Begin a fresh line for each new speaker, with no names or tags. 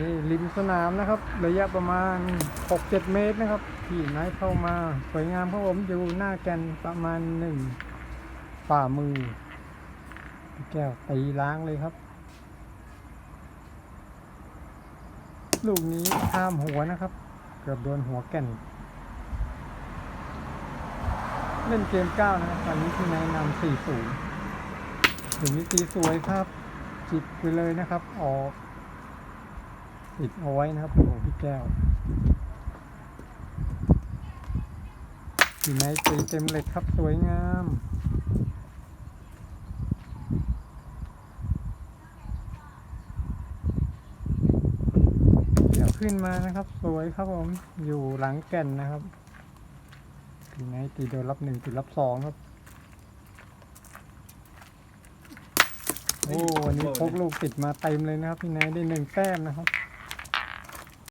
นี่ริมสนามนะครับ ระยะประมาณ 6-7 เมตรนะครับ ที่ไนท์เข้ามาสวยงามครับผมอยู่หน้าแกนประมาณหนึ่งฝ่ามือ แก้วตีล้างเลยครับ ลูกนี้ข้ามหัวนะครับ เกือบโดนหัวแก่น เล่นเกมเก้านะครับตอนนี้ที่นท์นำสี่ศูนย์ถึงนี้ตีสวยครับ จิบไปเลยนะครับ ออก ติดเอาไว้นะครับของพี่แก้วที่ไนตีเต็มเหล็กครับสวยงามเดี๋ยวขึ้นมานะครับ สวยครับผม อยู่หลังแก่นนะครับพี่ไนตีโดนรับหนึ่งตีรับสองครับ โอ้วันนี้พกลูกติดมาเต็มเลยนะครับ พี่ไนท์ได้หนึ่งแต้มนะครับ